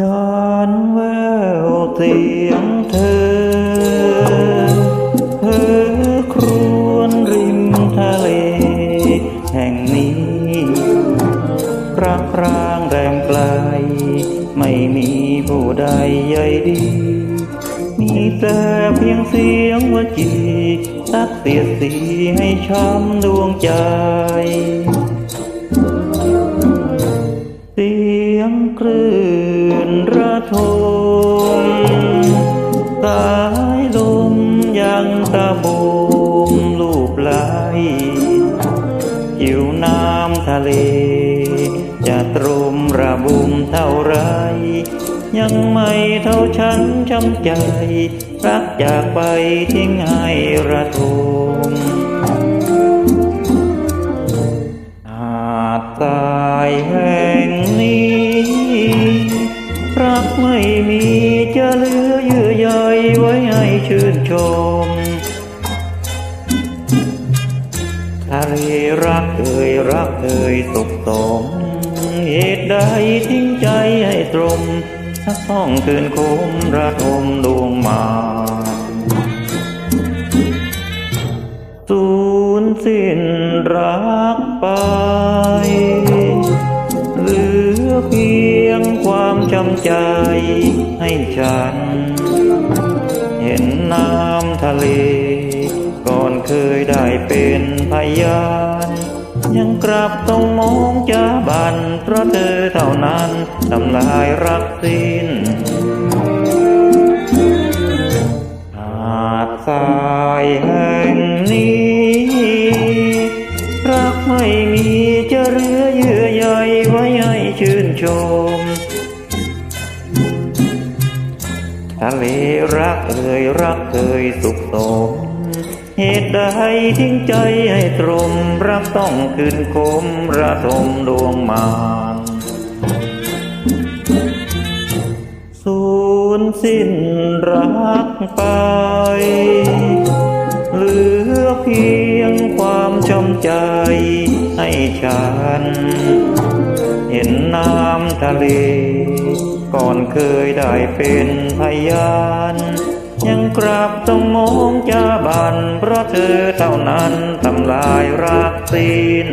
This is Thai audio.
ฉันแววเสียงเธอเธอครวนริมทะเล แห่งนี้รักร้างแรงไกล ไม่มีผู้ใดใยดี มีแต่เพียงเสียงว่าจีตักเสียสีให้ช้ำดวงใจ ยงคลื่นระทมสายลมยังตะโบมลูบไหลหิวน้ำทะเล จะตรมระบุมเท่าไร ยังไม่เท่าฉันช้ำใจ รักจากไปทิ้งให้ระทม ไม่มีจะเหลือเยื่อใยไว้ให้ชื่นชมทะเลรักเอ่ยรักเอ่ยตกตมเหตุใดทิ้งใจให้ตรมสักต้องคืนคมระทมดวงมาสูญสิ้นรักไปำใจให้ฉัน เห็นน้ำทะเล ก่อนเคยได้เป็นพยาน ยังกลับต้องมองจ้าบัน เพราะเธอเท่านั้นทำลายรักสิ้นหาดทรายแห่งนี้ รักไม่มีจะเหลือเยื่อใยไว้ให้ชื่นชม ทะเลรักเอ่ยรักเอ่ยสุขสม เหตุใดทิ้งใจให้ตรม รักต้องคืนคมระทมดวงมานสูญสิ้นรักไป เหลือเพียงความช้ำใจให้ฉัน เห็นน้ำทะเล ก่อนเคยได้เป็นพยาน ยังกราบต้องมองจ้าบัน เพราะเธอเท่านั้นทำลายรักสิ้น